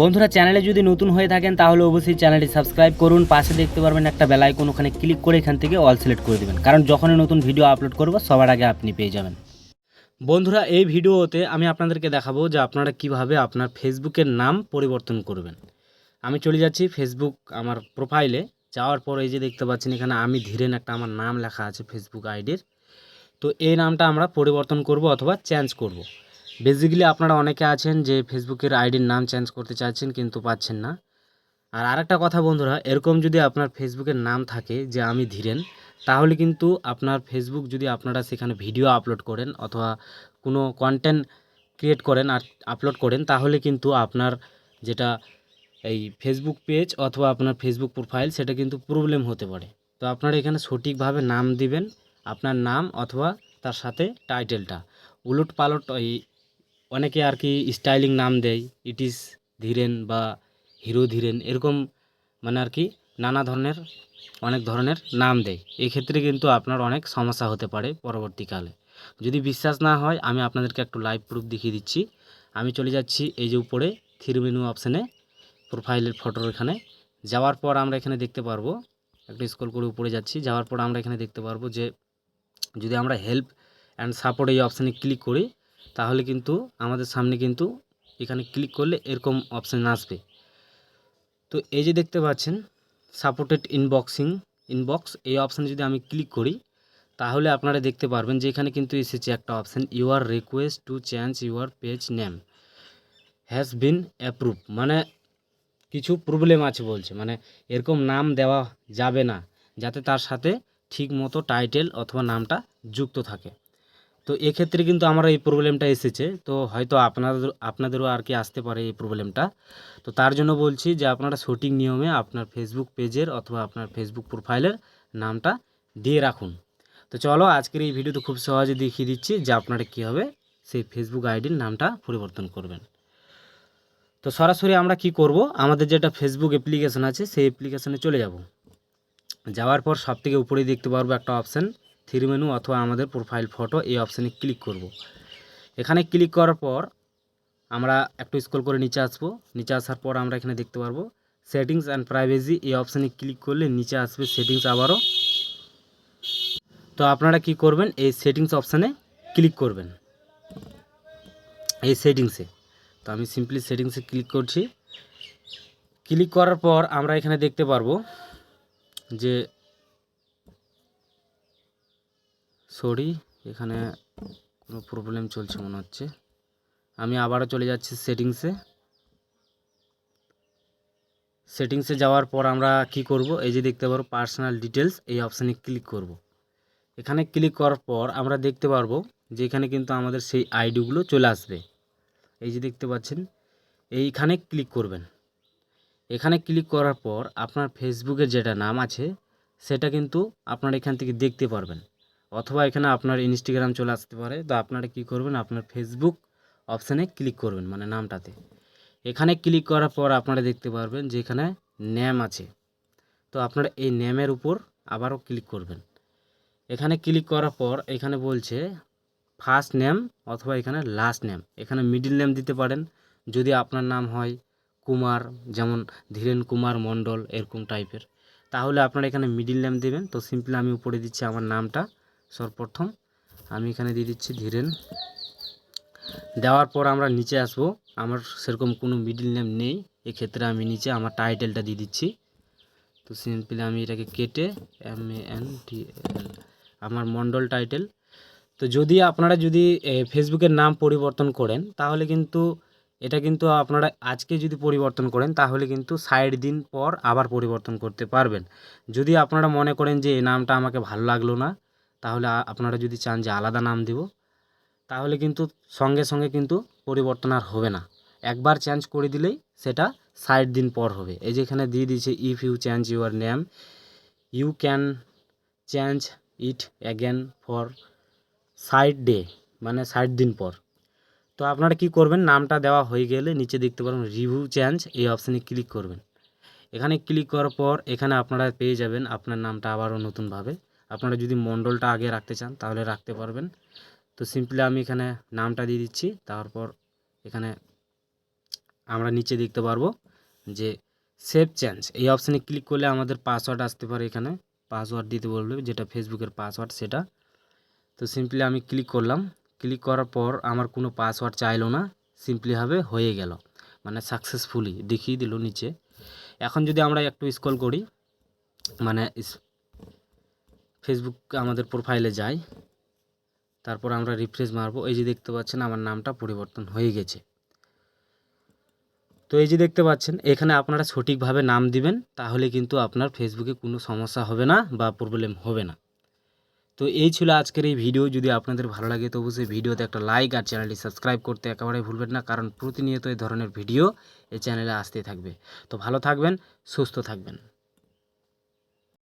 বন্ধুরা চ্যানেলে যদি নতুন হয়ে থাকেন, তাহলে অবশ্যই চ্যানেলটি সাবস্ক্রাইব করুন। পাশে দেখতে পারবেন একটা বেল আইকন ওখানে ক্লিক করে এখান থেকে অল সিলেক্ট করে দেবেন। কারণ যখনই নতুন ভিডিও আপলোড করব, সবার আগে আপনি পেয়ে যাবেন। বন্ধুরা, এই ভিডিওতে আমি আপনাদেরকে দেখাবো যে আপনারা কীভাবে আপনার ফেসবুকের নাম পরিবর্তন করবেন। আমি চলে যাচ্ছি ফেসবুক আমার প্রোফাইলে যাওয়ার পর এই যে দেখতে পাচ্ছেন, এখানে আমি ধীরেন একটা আমার নাম লেখা আছে ফেসবুক আইডির তো এই নামটা আমরা পরিবর্তন করব অথবা চেঞ্জ করব। বেসিক্যালি আপনারা অনেকে আছেন যে ফেসবুকের আইডির নাম চেঞ্জ করতে চাচ্ছেন কিন্তু পাচ্ছেন না। আর আরেকটা কথা বন্ধুরা, এরকম যদি আপনার ফেসবুকের নাম থাকে যে আমি ধীরেন, তাহলে কিন্তু আপনার ফেসবুক যদি আপনারা সেখানে ভিডিও আপলোড করেন অথবা কোনো কন্টেন্ট ক্রিয়েট করেন আর আপলোড করেন, তাহলে কিন্তু আপনার যেটা এই ফেসবুক পেজ অথবা আপনার ফেসবুক প্রোফাইল সেটা কিন্তু প্রবলেম হতে পারে। তো আপনারা এখানে সঠিকভাবে নাম দিবেন, আপনার নাম অথবা তার সাথে টাইটেলটা উলট পালট এই অনেকে আর কি স্টাইলিং নাম দেয় ইট ইস ধীরেন বা হিরো ধীরেন, এরকম মানে আর কি নানা ধরনের, অনেক ধরনের নাম দেয়। এই ক্ষেত্রে কিন্তু আপনার অনেক সমস্যা হতে পারে পরবর্তীকালে। যদি বিশ্বাস না হয়, আমি আপনাদেরকে একটু লাইভ প্রুফ দেখিয়ে দিচ্ছি। আমি চলে যাচ্ছি এই যে উপরে থ্রি মেনু অপশানে প্রোফাইলের ফটোর এখানে যাওয়ার পর আমরা এখানে দেখতে পারব, একটু স্ক্রল করে উপরে যাচ্ছি, যাওয়ার পর আমরা এখানে দেখতে পারব যে, যদি আমরা হেল্প অ্যান্ড সাপোর্ট এই অপশানে ক্লিক করি তাহলে কিন্তু আমাদের সামনে কিন্তু এখানে ক্লিক করলে এরকম অপশান আসবে। তো এই যে দেখতে পাচ্ছেন সাপোর্টেড ইনবক্সিং ইনবক্স এই অপশানে যদি আমি ক্লিক করি, তাহলে আপনারা দেখতে পারবেন যে এখানে কিন্তু এসেছে একটা option your request to change your page name has been approve মানে কিছু প্রবলেম আছে বলছে মানে এরকম নাম দেওয়া যাবে না, যাতে তার সাথে ঠিক মতো টাইটেল অথবা নামটা যুক্ত থাকে। তো এক্ষেত্রে কিন্তু আমার এই প্রবলেমটা এসেছে। তো হয়তো আপনাদের, আপনাদেরও আর কি আসতে পারে এই প্রবলেমটা তো তার জন্য বলছি যে আপনারা সঠিক নিয়মে আপনার ফেসবুক পেজের অথবা আপনার ফেসবুক প্রোফাইলের নামটা দিয়ে রাখুন। তো চলো আজকের এই ভিডিওতে খুব সহজে দেখিয়ে দিচ্ছি যে আপনারা কীভাবে সেই ফেসবুক আইডির নামটা পরিবর্তন করবেন। তো সরাসরি আমরা কি করব? আমাদের যেটা ফেসবুক অ্যাপ্লিকেশন আছে, সেই অ্যাপ্লিকেশনে চলে যাব। যাওয়ার পর সব থেকে দেখতে পারব একটা অপশান থ্রি মেনু অথবা আমাদের প্রোফাইল ফটো এই অপশানে ক্লিক করব। এখানে ক্লিক করার পর আমরা একটু স্ক্রল করে নিচে আসব। নিচে আসার পর আমরা এখানে দেখতে পারব সেটিংস অ্যান্ড প্রাইভেসি এই অপশানে ক্লিক করলে নিচে আসবে সেটিংস আবারও। তো আপনারা কি করবেন? এই সেটিংস অপশানে ক্লিক করবেন। এই সেটিংসে তো আমি সিম্পলি সেটিংসে ক্লিক করছি। ক্লিক করার পর আমরা এখানে দেখতে পারব যে সরি, এখানে কোনো প্রবলেম চলছে মনে হচ্ছে। আমি আবারও চলে যাচ্ছি সেটিংসে সেটিংসে যাওয়ার পর আমরা কি করব? এই যে দেখতে পারব পার্সোনাল ডিটেলস এই অপশানে ক্লিক করব। এখানে ক্লিক করার পর আমরা দেখতে পারব যে এখানে কিন্তু আমাদের সেই আইডিগুলো চলে আসবে। এই যে দেখতে পাচ্ছেন, এইখানে ক্লিক করবেন। এখানে ক্লিক করার পর আপনার ফেসবুকের যেটা নাম আছে, সেটা কিন্তু আপনারা এখান থেকে দেখতে পারবেন। অথবা এখানে আপনার ইনস্টাগ্রাম চলে আসতে পারে। তো আপনারা কি করবেন? আপনার ফেসবুক অপশানে ক্লিক করবেন মানে নামটাতে। এখানে ক্লিক করার পর আপনারা দেখতে পারবেন যে এখানে নেম আছে। তো আপনারা এই নেমের উপর আবারও ক্লিক করবেন। এখানে ক্লিক করার পর এখানে বলছে ফার্স্ট নেম অথবা এখানে লাস্ট নেম এখানে মিডিল নেম দিতে পারেন। যদি আপনার নাম হয় কুমার, যেমন ধীরেন কুমার মণ্ডল, এরকম টাইপের তাহলে আপনারা এখানে মিডিল নেম দেবেন। তো সিম্পলি আমি উপরে দিচ্ছি আমার নামটা। সর্বপ্রথম আমি এখানে দিয়ে দিচ্ছি ধীরেন। দেওয়ার পর আমরা নিচে আসব। আমার সেরকম কোনো মিডিল নেম নেই। এক্ষেত্রে আমি নিচে আমার টাইটেলটা দিয়ে দিচ্ছি। তো সিম্পলি আমি এটাকে কেটে এম এ এন টি এল আমার মণ্ডল টাইটেল তো যদি আপনারা যদি ফেসবুকের নাম পরিবর্তন করেন, তাহলে কিন্তু এটা কিন্তু আপনারা আজকে যদি পরিবর্তন করেন, তাহলে কিন্তু ষাট দিন পর আবার পরিবর্তন করতে পারবেন। যদি আপনারা মনে করেন যে এই নামটা আমাকে ভালো লাগল না তাহলে আপনারা যদি চান যে আলাদা নাম দিব, তাহলে কিন্তু সঙ্গে সঙ্গে কিন্তু পরিবর্তন আর হবে না। একবার চেঞ্জ করে দিলেই সেটা ষাট দিন পর হবে। এই যেখানে দিয়ে দিয়েছে if you change your name you can change it again for ষাট ডে মানে ষাট দিন পর। তো আপনারা কি করবেন, নামটা দেওয়া হয়ে গেলে নিচে দেখতে পারবেন রিভিউ চেঞ্জ এই অপশানে ক্লিক করবেন। এখানে ক্লিক করার পর এখানে আপনারা পেয়ে যাবেন, আপনার নামটা আবারও নতুনভাবে। আপনারা যদি মণ্ডলটা আগে রাখতে চান, তাহলে রাখতে পারবেন। তো সিম্পলি আমি এখানে নামটা দিয়ে দিচ্ছি, তারপর এখানে আমরা নিচে দেখতে পারব যে সেভ চেঞ্জ এই অপশানে ক্লিক করলে আমাদের পাসওয়ার্ড আসতে পারে এখানে। পাসওয়ার্ড দিতে বলবে, যেটা ফেসবুকের পাসওয়ার্ড সেটা। তো সিম্পলি আমি ক্লিক করলাম। ক্লিক করার পর আমার কোনো পাসওয়ার্ড চাইলো না সিম্পলিভাবে হয়ে গেল। মানে সাকসেসফুলি দেখিয়ে দিল নিচে। এখন যদি আমরা একটু স্ক্রল করি মানে ফেসবুক আমাদের প্রোফাইলে যাই তারপর আমরা রিফ্রেশ মারবো। এই যে দেখতে পাচ্ছেন, আমার নামটা পরিবর্তন হয়ে গেছে। তো এই যে দেখতে পাচ্ছেন, এখানে আপনারা সঠিকভাবে নাম দিবেন, তাহলে কিন্তু আপনার ফেসবুকে কোনো সমস্যা হবে না বা প্রবলেম হবে না। তো এই ছিল আজকের এই ভিডিও যদি আপনাদের ভালো লাগে, তো অবশ্যই ভিডিওতে একটা লাইক আর চ্যানেলটি সাবস্ক্রাইব করতে একেবারে ভুলবেন না, কারণ প্রতিনিয়ত এই ধরনের ভিডিও এই চ্যানেলে আসতে থাকবে। তো ভালো থাকবেন, সুস্থ থাকবেন।